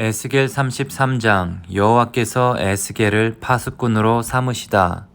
에스겔 33장 여호와께서 에스겔을 파수꾼으로 삼으시다.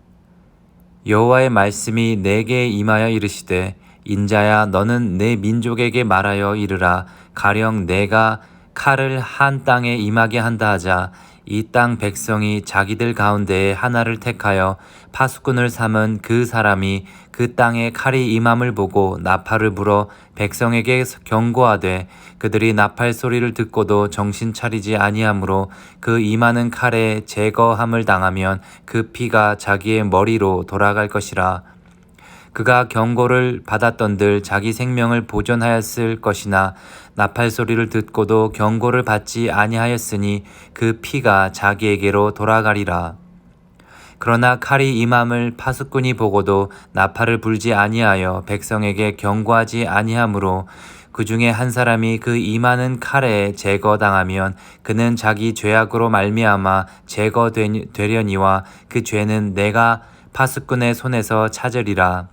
여호와의 말씀이 내게 임하여 이르시되 인자야 너는 내 민족에게 말하여 이르라 가령 내가 칼을 한 땅에 임하게 한다 하자 이 땅 백성이 자기들 가운데에 하나를 택하여 파수꾼을 삼은 그 사람이 그 땅에 칼이 임함을 보고 나팔을 불어 백성에게 경고하되 그들이 나팔 소리를 듣고도 정신 차리지 아니하므로 그 임하는 칼에 제거함을 당하면 그 피가 자기의 머리로 돌아갈 것이라 그가 경고를 받았던들 자기 생명을 보존하였을 것이나 나팔 소리를 듣고도 경고를 받지 아니하였으니 그 피가 자기에게로 돌아가리라. 그러나 칼이 임함을 파수꾼이 보고도 나팔을 불지 아니하여 백성에게 경고하지 아니하므로 그 중에 한 사람이 그 임하는 칼에 제거당하면 그는 자기 죄악으로 말미암아 제거되려니와 그 죄는 내가 파수꾼의 손에서 찾으리라.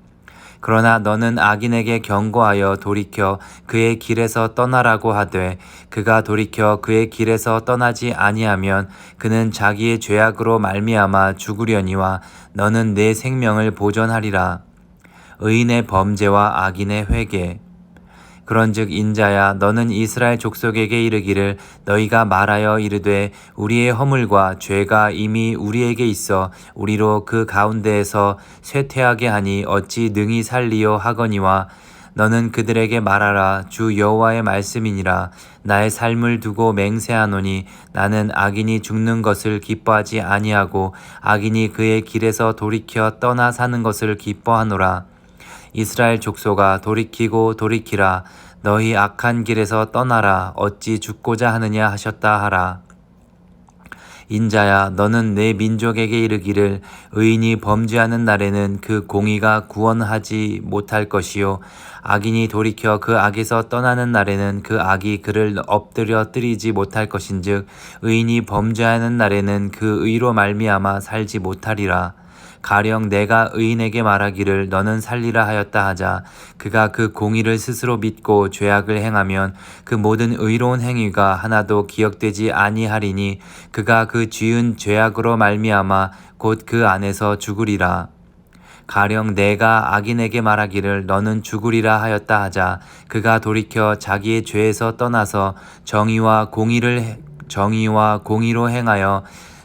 그러나 너는 악인에게 경고하여 돌이켜 그의 길에서 떠나라고 하되 그가 돌이켜 그의 길에서 떠나지 아니하면 그는 자기의 죄악으로 말미암아 죽으려니와 너는 내 생명을 보존하리라. 의인의 범죄와 악인의 회개 그런즉 인자야 너는 이스라엘 족속에게 이르기를 너희가 말하여 이르되 우리의 허물과 죄가 이미 우리에게 있어 우리로 그 가운데에서 쇠퇴하게 하니 어찌 능히 살리요 하거니와 너는 그들에게 말하라 주 여호와의 말씀이니라. 나의 삶을 두고 맹세하노니 나는 악인이 죽는 것을 기뻐하지 아니하고 악인이 그의 길에서 돌이켜 떠나 사는 것을 기뻐하노라. 이스라엘 족속아 돌이키고 돌이키라 너희 악한 길에서 떠나라. 어찌 죽고자 하느냐 하셨다 하라. 인자야 너는 내 민족에게 이르기를 의인이 범죄하는 날에는 그 공의가 구원하지 못할 것이요. 악인이 돌이켜 그 악에서 떠나는 날에는 그 악이 그를 엎드려 뜨리지 못할 것인즉 의인이 범죄하는 날에는 그 의로 말미암아 살지 못하리라 가령 내가 의인에게 말하기를 너는 살리라 하였다 하자 그가 그 공의를 스스로 믿고 죄악을 행하면 그 모든 의로운 행위가 하나도 기억되지 아니하리니 그가 그 지은 죄악으로 말미암아 곧 그 안에서 죽으리라. 가령 내가 악인에게 말하기를 너는 죽으리라 하였다 하자 그가 돌이켜 자기의 죄에서 떠나서 정의와 공의를 정의와 공의로 행하여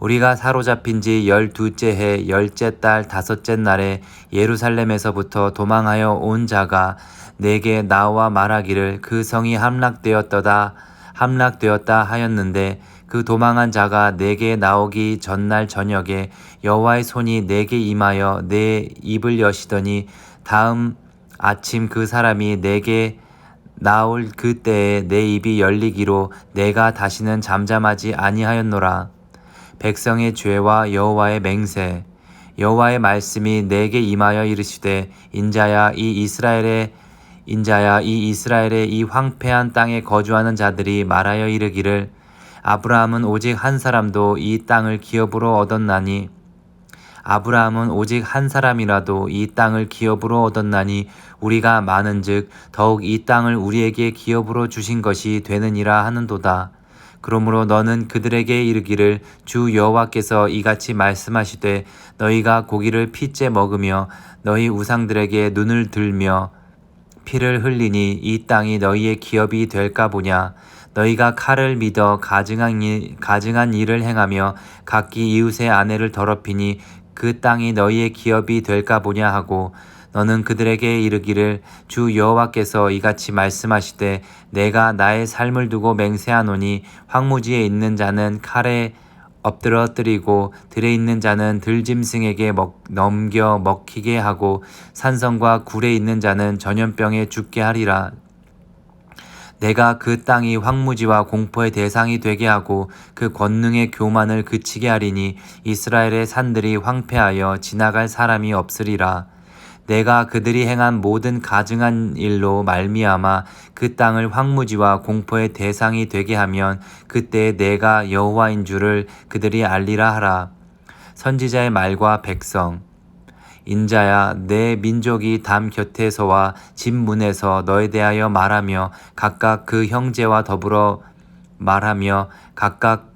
우리가 사로잡힌 지 열두째 해 열째 달 다섯째 날에 예루살렘에서부터 도망하여 온 자가 내게 나와 말하기를 그 성이 함락되었더다 함락되었다 하였는데 그 도망한 자가 내게 나오기 전날 저녁에 여호와의 손이 내게 임하여 내 입을 여시더니 다음 아침 그 사람이 내게 나올 그때에 내 입이 열리기로 내가 다시는 잠잠하지 아니하였노라. 백성의 죄와 여호와의 맹세 여호와의 말씀이 내게 임하여 이르시되 인자야 이 이스라엘의 인자야 이 이스라엘의 이 황폐한 땅에 거주하는 자들이 말하여 이르기를 아브라함은 오직 한 사람도 이 땅을 기업으로 얻었나니 아브라함은 오직 한 사람이라도 이 땅을 기업으로 얻었나니 우리가 많은즉 더욱 이 땅을 우리에게 기업으로 주신 것이 되느니라 하는도다. 그러므로 너는 그들에게 이르기를 주 여호와께서 이같이 말씀하시되 너희가 고기를 피째 먹으며 너희 우상들에게 눈을 들며 피를 흘리니 이 땅이 너희의 기업이 될까 보냐? 너희가 칼을 믿어 가증한, 일, 가증한 일을 행하며 각기 이웃의 아내를 더럽히니 그 땅이 너희의 기업이 될까 보냐 하고 너는 그들에게 이르기를 주 여호와께서 이같이 말씀하시되 내가 나의 삶을 두고 맹세하노니 황무지에 있는 자는 칼에 엎드러뜨리고 들에 있는 자는 들짐승에게 먹, 넘겨 먹히게 하고 산성과 굴에 있는 자는 전염병에 죽게 하리라 내가 그 땅이 황무지와 공포의 대상이 되게 하고 그 권능의 교만을 그치게 하리니 이스라엘의 산들이 황폐하여 지나갈 사람이 없으리라. 내가 그들이 행한 모든 가증한 일로 말미암아 그 땅을 황무지와 공포의 대상이 되게 하면 그때 내가 여호와인 줄을 그들이 알리라 하라. 선지자의 말과 백성 인자야 내 민족이 담 곁에서와 집 문에서 너에 대하여 말하며 각각 그 형제와 더불어 말하며 각각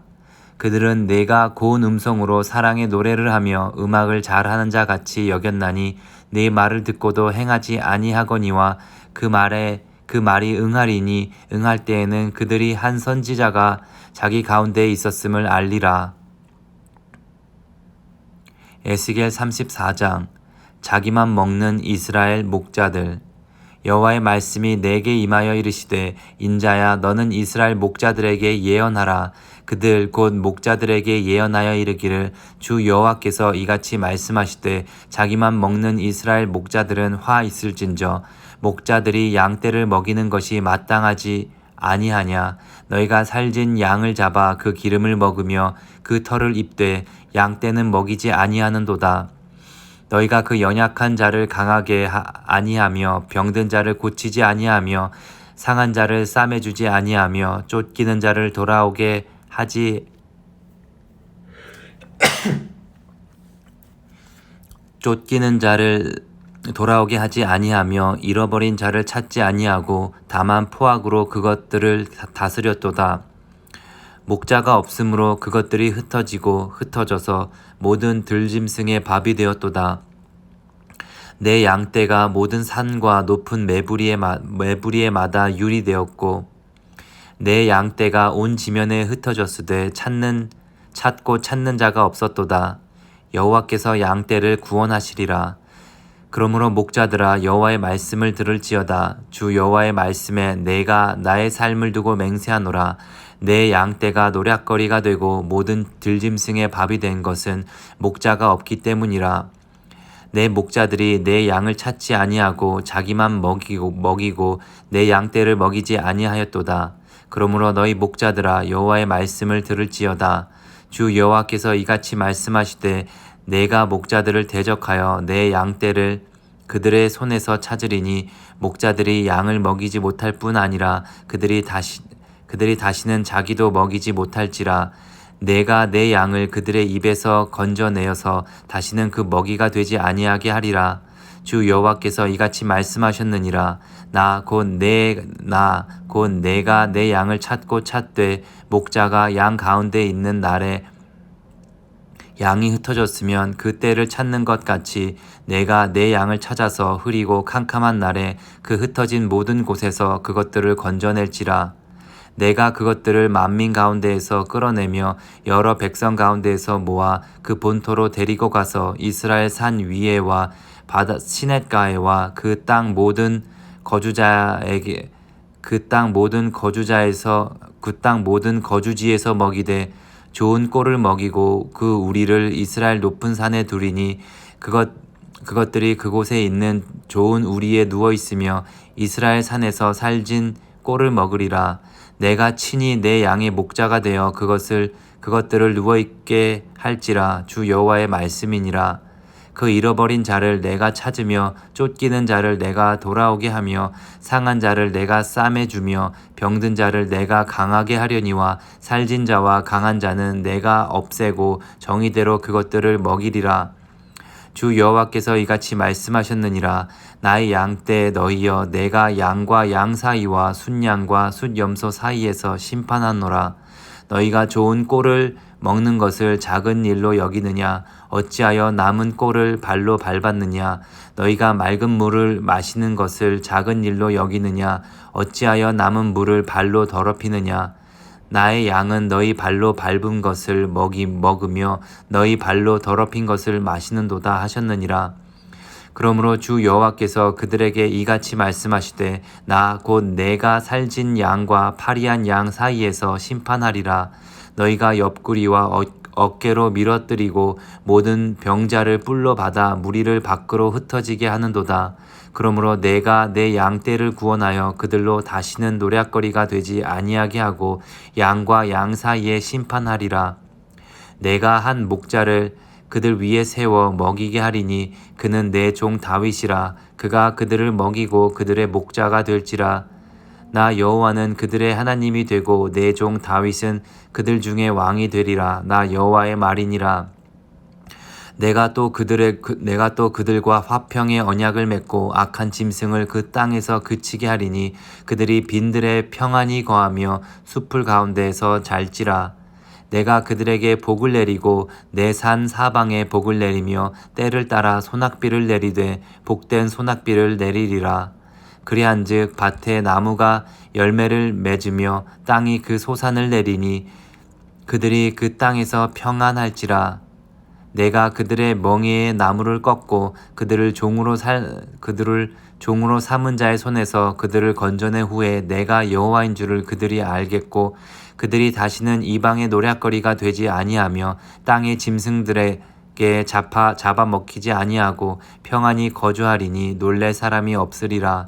그들은 내가 고운 음성으로 사랑의 노래를 하며 음악을 잘하는 자 같이 여겼나니 내 말을 듣고도 행하지 아니하거니와 그 말에 그 말이 응하리니 응할 때에는 그들이 한 선지자가 자기 가운데 있었음을 알리라. 에스겔 34장 자기만 먹는 이스라엘 목자들 여호와의 말씀이 내게 임하여 이르시되 인자야 너는 이스라엘 목자들에게 예언하라 그들 곧 목자들에게 예언하여 이르기를 주 여호와께서 이같이 말씀하시되 자기만 먹는 이스라엘 목자들은 화 있을진저 목자들이 양떼를 먹이는 것이 마땅하지 아니하냐? 너희가 살진 양을 잡아 그 기름을 먹으며 그 털을 입되 양떼는 먹이지 아니하는도다. 너희가 그 연약한 자를 강하게 아니하며 병든 자를 고치지 아니하며 상한 자를 싸매 주지 아니하며 쫓기는 자를 돌아오게 하지 쫓기는 자를 돌아오게 하지 아니하며 잃어버린 자를 찾지 아니하고 다만 포악으로 그것들을 다스렸도다. 목자가 없으므로 그것들이 흩어지고 흩어져서 모든 들짐승의 밥이 되었도다. 내 양떼가 모든 산과 높은 매부리에, 마, 매부리에 마다 유리 되었고 내 양떼가 온 지면에 흩어졌으되 찾는 찾고 찾는 자가 없었도다. 여호와께서 양떼를 구원하시리라. 그러므로 목자들아 여호와의 말씀을 들을지어다. 주 여호와의 말씀에 내가 나의 삶을 두고 맹세하노라. 내 양떼가 노략거리가 되고 모든 들짐승의 밥이 된 것은 목자가 없기 때문이라. 내 목자들이 내 양을 찾지 아니하고 자기만 먹이고 먹이고 내 양떼를 먹이지 아니하였도다. 그러므로 너희 목자들아 여호와의 말씀을 들을지어다. 주 여호와께서 이같이 말씀하시되 내가 목자들을 대적하여 내 양떼를 그들의 손에서 찾으리니 목자들이 양을 먹이지 못할 뿐 아니라 그들이 다시 그들이 다시는 자기도 먹이지 못할지라 내가 내 양을 그들의 입에서 건져내어서 다시는 그 먹이가 되지 아니하게 하리라 주 여호와께서 이같이 말씀하셨느니라. 나 곧 내 나 곧 내가 내 양을 찾고 찾되 목자가 양 가운데 있는 날에 양이 흩어졌으면 그 때를 찾는 것 같이 내가 내 양을 찾아서 흐리고 캄캄한 날에 그 흩어진 모든 곳에서 그것들을 건져낼지라. 내가 그것들을 만민 가운데에서 끌어내며 여러 백성 가운데에서 모아 그 본토로 데리고 가서 이스라엘 산 위에와 바다 시냇가에와 그 땅 모든 거주자에게 그 땅 모든 거주자에서 그 땅 모든 거주지에서 먹이되 좋은 꼴을 먹이고 그 우리를 이스라엘 높은 산에 두리니 그것 그것들이 그곳에 있는 좋은 우리에 누워 있으며 이스라엘 산에서 살진 꼴을 먹으리라. 내가 친히 내 양의 목자가 되어 그것을 그것들을 누워 있게 할지라. 주 여호와의 말씀이니라 그 잃어버린 자를 내가 찾으며 쫓기는 자를 내가 돌아오게 하며 상한 자를 내가 싸매 주며 병든 자를 내가 강하게 하려니와 살진 자와 강한 자는 내가 없애고 정의대로 그것들을 먹이리라. 주 여호와께서 이같이 말씀하셨느니라. 나의 양때 너희여 내가 양과 양 사이와 순양과 숫염소 사이에서 심판하노라. 너희가 좋은 꼴을 먹는 것을 작은 일로 여기느냐 어찌하여 남은 꼴을 발로 밟았느냐 너희가 맑은 물을 마시는 것을 작은 일로 여기느냐 어찌하여 남은 물을 발로 더럽히느냐 나의 양은 너희 발로 밟은 것을 먹이 먹으며 너희 발로 더럽힌 것을 마시는도다 하셨느니라. 그러므로 주 여호와께서 그들에게 이같이 말씀하시되 나 곧 내가 살진 양과 파리한 양 사이에서 심판하리라. 너희가 옆구리와 어, 어깨로 밀어뜨리고 모든 병자를 뿔로 받아 무리를 밖으로 흩어지게 하는도다. 그러므로 내가 내 양떼를 구원하여 그들로 다시는 노략거리가 되지 아니하게 하고 양과 양 사이에 심판하리라. 내가 한 목자를 그들 위에 세워 먹이게 하리니 그는 내 종 다윗이라 그가 그들을 먹이고 그들의 목자가 될지라 나 여호와는 그들의 하나님이 되고 내 종 다윗은 그들 중에 왕이 되리라. 나 여호와의 말이니라. 내가 또 그들의 그, 내가 또 그들과 화평의 언약을 맺고 악한 짐승을 그 땅에서 그치게 하리니 그들이 빈들에 평안히 거하며 숲을 가운데에서 잘지라. 내가 그들에게 복을 내리고 내 산 사방에 복을 내리며 때를 따라 소낙비를 내리되 복된 소낙비를 내리리라 그리한즉 밭에 나무가 열매를 맺으며 땅이 그 소산을 내리니 그들이 그 땅에서 평안할지라. 내가 그들의 멍에의 나무를 꺾고 그들을 종으로 살 그들을 종으로 삼은 자의 손에서 그들을 건져낸 후에 내가 여호와인 줄을 그들이 알겠고 그들이 다시는 이방의 노략거리가 되지 아니하며 땅의 짐승들에게 잡아 잡아 먹히지 아니하고 평안히 거주하리니 놀랄 사람이 없으리라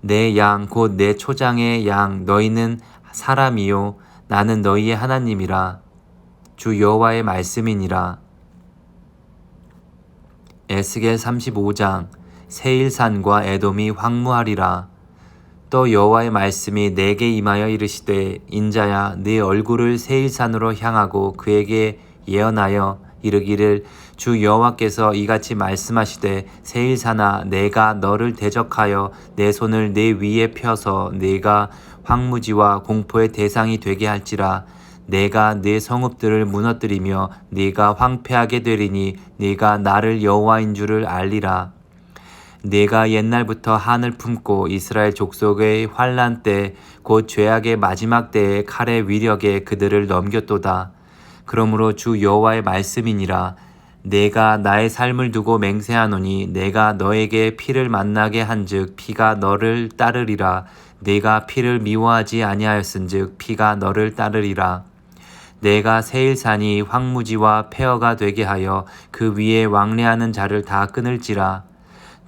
내 양 곧 내 초장의 양 너희는 사람이요. 나는 너희의 하나님이라. 주 여호와의 말씀이니라. 에스겔 35장 세일산과 에돔이 황무하리라. 또 여호와의 말씀이 내게 임하여 이르시되 인자야 네 얼굴을 세일산으로 향하고 그에게 예언하여 이르기를 주 여호와께서 이같이 말씀하시되 세일산아 내가 너를 대적하여 내 손을 내 위에 펴서 내가 황무지와 공포의 대상이 되게 할지라. 내가 네 성읍들을 무너뜨리며 네가 황폐하게 되리니 네가 나를 여호와인 줄을 알리라. 내가 옛날부터 한을 품고 이스라엘 족속의 환란 때 곧 죄악의 마지막 때의 칼의 위력에 그들을 넘겼도다. 그러므로 주 여호와의 말씀이니라 내가 나의 삶을 두고 맹세하노니 내가 너에게 피를 만나게 한즉 피가 너를 따르리라. 내가 피를 미워하지 아니하였은즉 피가 너를 따르리라. 내가 세일산이 황무지와 폐허가 되게 하여 그 위에 왕래하는 자를 다 끊을지라.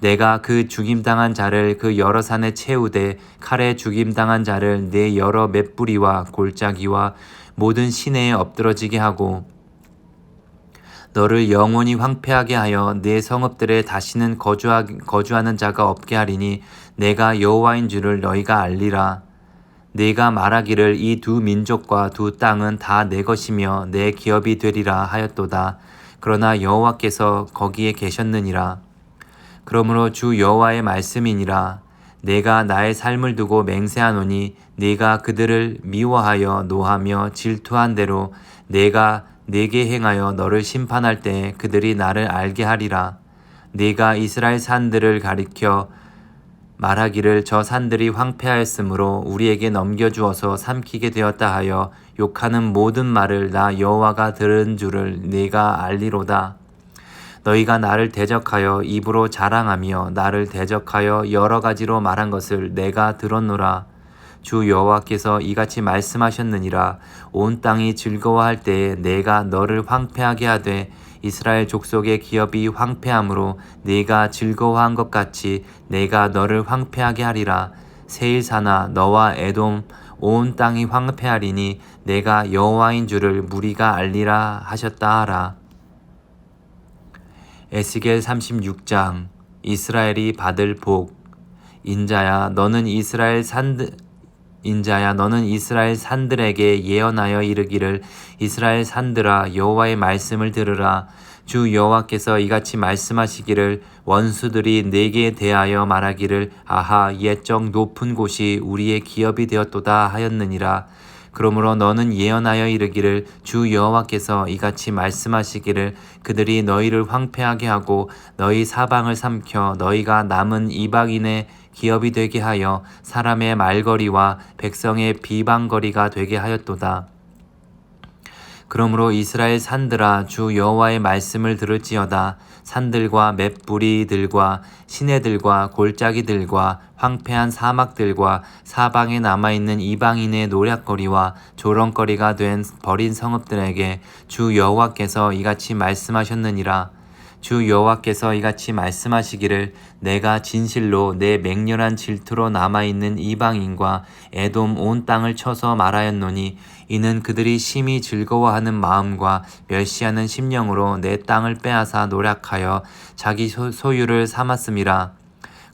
내가 그 죽임당한 자를 그 여러 산에 채우되 칼에 죽임당한 자를 내 여러 맷뿌리와 골짜기와 모든 시내에 엎드러지게 하고 너를 영원히 황폐하게 하여 내 성읍들에 다시는 거주하, 거주하는 자가 없게 하리니 내가 여호와인 줄을 너희가 알리라. 내가 말하기를 이 두 민족과 두 땅은 다 내 것이며 내 기업이 되리라 하였도다. 그러나 여호와께서 거기에 계셨느니라. 그러므로 주 여호와의 말씀이니라. 내가 나의 삶을 두고 맹세하노니 네가 그들을 미워하여 노하며 질투한 대로 내가 내게 행하여 너를 심판할 때에 그들이 나를 알게 하리라. 네가 이스라엘 산들을 가리켜 말하기를 저 산들이 황폐하였으므로 우리에게 넘겨주어서 삼키게 되었다 하여 욕하는 모든 말을 나 여호와가 들은 줄을 네가 알리로다. 너희가 나를 대적하여 입으로 자랑하며 나를 대적하여 여러 가지로 말한 것을 내가 들었노라. 주 여호와께서 이같이 말씀하셨느니라. 온 땅이 즐거워할 때에 내가 너를 황폐하게 하되 이스라엘 족속의 기업이 황폐함으로 네가 즐거워한 것 같이 내가 너를 황폐하게 하리라. 세일사나 너와 에돔 온 땅이 황폐하리니 내가 여호와인 줄을 무리가 알리라 하셨다 하라. 에스겔 36장 이스라엘이 받을 복. 인자야 너는 이스라엘 산들 인자야 너는 이스라엘 산들에게 예언하여 이르기를 이스라엘 산들아 여호와의 말씀을 들으라. 주 여호와께서 이같이 말씀하시기를 원수들이 내게 대하여 말하기를 아하 옛적 높은 곳이 우리의 기업이 되었도다 하였느니라. 그러므로 너는 예언하여 이르기를 주 여호와께서 이같이 말씀하시기를 그들이 너희를 황폐하게 하고 너희 사방을 삼켜 너희가 남은 이방인의 기업이 되게 하여 사람의 말거리와 백성의 비방거리가 되게 하였도다. 그러므로 이스라엘 산들아 주 여호와의 말씀을 들을지어다 산들과 맷뿌리들과 시내들과 골짜기들과 황폐한 사막들과 사방에 남아 있는 이방인의 노략거리와 조롱거리가 된 버린 성읍들에게 주 여호와께서 이같이 말씀하셨느니라 주 여호와께서 이같이 말씀하시기를 내가 진실로 내 맹렬한 질투로 남아 있는 이방인과 에돔 온 땅을 쳐서 말하였노니 이는 그들이 심히 즐거워하는 마음과 멸시하는 심령으로 내 땅을 빼앗아 노력하여 자기 소, 소유를 삼았음이라.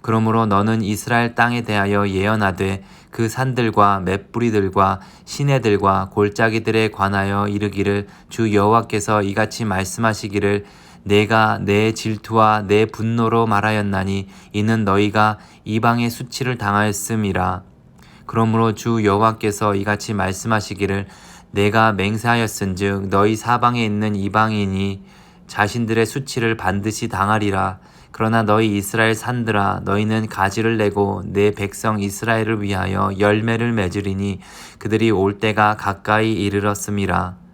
그러므로 너는 이스라엘 땅에 대하여 예언하되 그 산들과 맷뿌리들과 시내들과 골짜기들에 관하여 이르기를 주 여호와께서 이같이 말씀하시기를 내가 내 질투와 내 분노로 말하였나니 이는 너희가 이방의 수치를 당하였음이라. 그러므로 주 여호와께서 이같이 말씀하시기를 내가 맹세하였은즉 너희 사방에 있는 이방인이 자신들의 수치를 반드시 당하리라. 그러나 너희 이스라엘 산들아 너희는 가지를 내고 내 백성 이스라엘을 위하여 열매를 맺으리니 그들이 올 때가 가까이 이르렀음이라.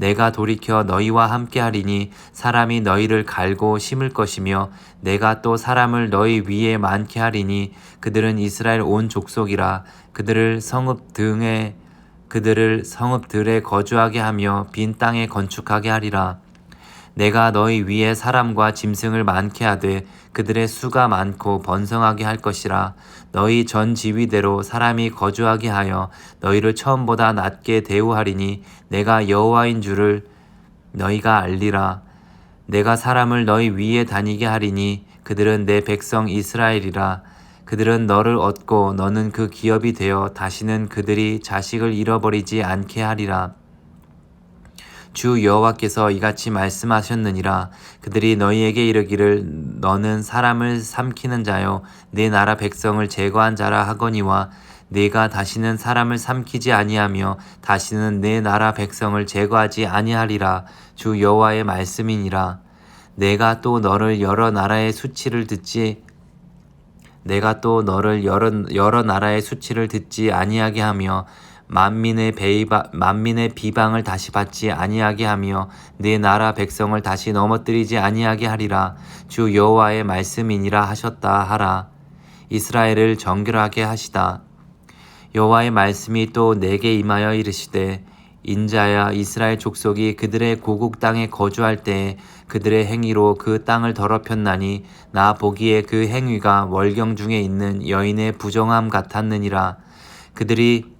내가 돌이켜 너희와 함께하리니 사람이 너희를 갈고 심을 것이며 내가 또 사람을 너희 위에 많게 하리니 그들은 이스라엘 온 족속이라 그들을 성읍 등에 그들을 성읍들에 거주하게 하며 빈 땅에 건축하게 하리라. 내가 너희 위에 사람과 짐승을 많게 하되 그들의 수가 많고 번성하게 할 것이라 너희 전 지위대로 사람이 거주하게 하여 너희를 처음보다 낮게 대우하리니 내가 여호와인 줄을 너희가 알리라. 내가 사람을 너희 위에 다니게 하리니 그들은 내 백성 이스라엘이라. 그들은 너를 얻고 너는 그 기업이 되어 다시는 그들이 자식을 잃어버리지 않게 하리라 주 여호와께서 이같이 말씀하셨느니라. 그들이 너희에게 이르기를 너는 사람을 삼키는 자요. 내 나라 백성을 제거한 자라 하거니와 내가 다시는 사람을 삼키지 아니하며 다시는 내 나라 백성을 제거하지 아니하리라. 주 여호와의 말씀이니라. 내가 또 너를 여러 나라의 수치를 듣지 내가 또 너를 여러, 여러 나라의 수치를 듣지 아니하게 하며 만민의 배이바, 만민의 비방을 다시 받지 아니하게 하며 네 나라 백성을 다시 넘어뜨리지 아니하게 하리라. 주 여호와의 말씀이니라 하셨다 하라. 이스라엘을 정결하게 하시다. 여호와의 말씀이 또 내게 임하여 이르시되 인자야 이스라엘 족속이 그들의 고국 땅에 거주할 때 그들의 행위로 그 땅을 더럽혔나니 나 보기에 그 행위가 월경 중에 있는 여인의 부정함 같았느니라. 그들이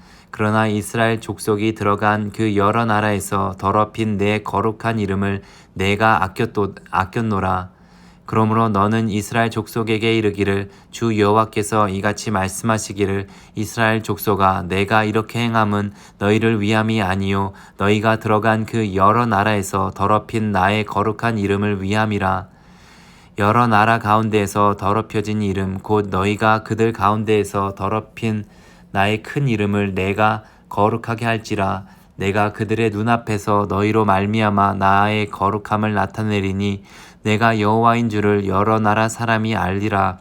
그러나 이스라엘 족속이 들어간 그 여러 나라에서 더럽힌 내 거룩한 이름을 내가 아꼈도, 아꼈노라. 그러므로 너는 이스라엘 족속에게 이르기를 주 여호와께서 이같이 말씀하시기를 이스라엘 족속아 내가 이렇게 행함은 너희를 위함이 아니요 너희가 들어간 그 여러 나라에서 더럽힌 나의 거룩한 이름을 위함이라 여러 나라 가운데에서 더럽혀진 이름 곧 너희가 그들 가운데에서 더럽힌 나의 큰 이름을 내가 거룩하게 할지라. 내가 그들의 눈앞에서 너희로 말미암아 나의 거룩함을 나타내리니 내가 여호와인 줄을 여러 나라 사람이 알리라.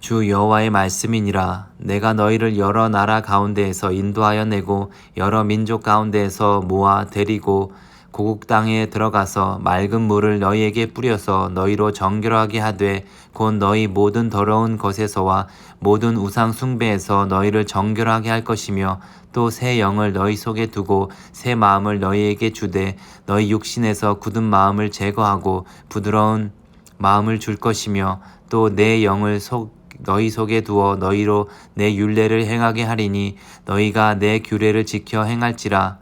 주 여호와의 말씀이니라. 내가 너희를 여러 나라 가운데에서 인도하여 내고 여러 민족 가운데에서 모아 데리고 고국 땅에 들어가서 맑은 물을 너희에게 뿌려서 너희로 정결하게 하되 곧 너희 모든 더러운 것에서와 모든 우상 숭배에서 너희를 정결하게 할 것이며 또 새 영을 너희 속에 두고 새 마음을 너희에게 주되 너희 육신에서 굳은 마음을 제거하고 부드러운 마음을 줄 것이며 또 내 영을 속 너희 속에 두어 너희로 내 율례를 행하게 하리니 너희가 내 규례를 지켜 행할지라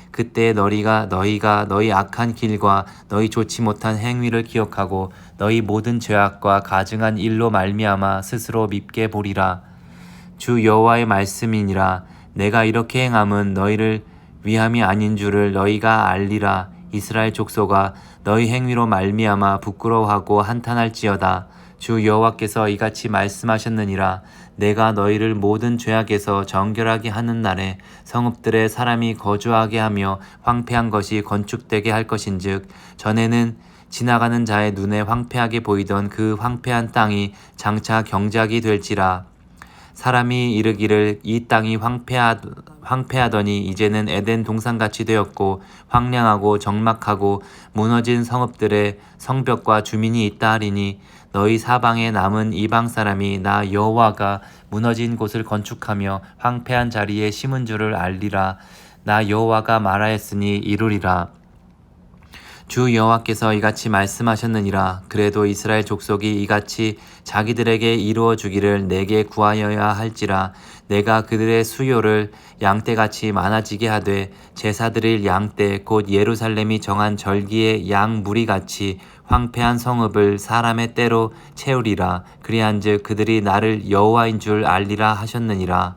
그때 너희가 너희가 너희 악한 길과 너희 좋지 못한 행위를 기억하고 너희 모든 죄악과 가증한 일로 말미암아 스스로 밉게 보리라. 주 여호와의 말씀이니라. 내가 이렇게 행함은 너희를 위함이 아닌 줄을 너희가 알리라. 이스라엘 족속아 너희 행위로 말미암아 부끄러워하고 한탄할지어다 주 여호와께서 이같이 말씀하셨느니라. 내가 너희를 모든 죄악에서 정결하게 하는 날에 성읍들에 사람이 거주하게 하며 황폐한 것이 건축되게 할 것인즉 전에는 지나가는 자의 눈에 황폐하게 보이던 그 황폐한 땅이 장차 경작이 될지라. 사람이 이르기를 이 땅이 황폐하, 황폐하더니 이제는 에덴 동산같이 되었고 황량하고 적막하고 무너진 성읍들의 성벽과 주민이 있다 하리니 너희 사방에 남은 이방 사람이 나 여호와가 무너진 곳을 건축하며 황폐한 자리에 심은 줄을 알리라. 나 여호와가 말하였으니 이루리라. 주 여호와께서 이같이 말씀하셨느니라. 그래도 이스라엘 족속이 이같이 자기들에게 이루어 주기를 내게 구하여야 할지라. 내가 그들의 수요를 양떼같이 많아지게 하되 제사 드릴 양떼 곧 예루살렘이 정한 절기의 양 무리같이 황폐한 성읍을 사람의 때로 채우리라. 그리한즉 그들이 나를 여호와인 줄 알리라 하셨느니라.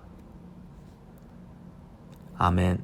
아멘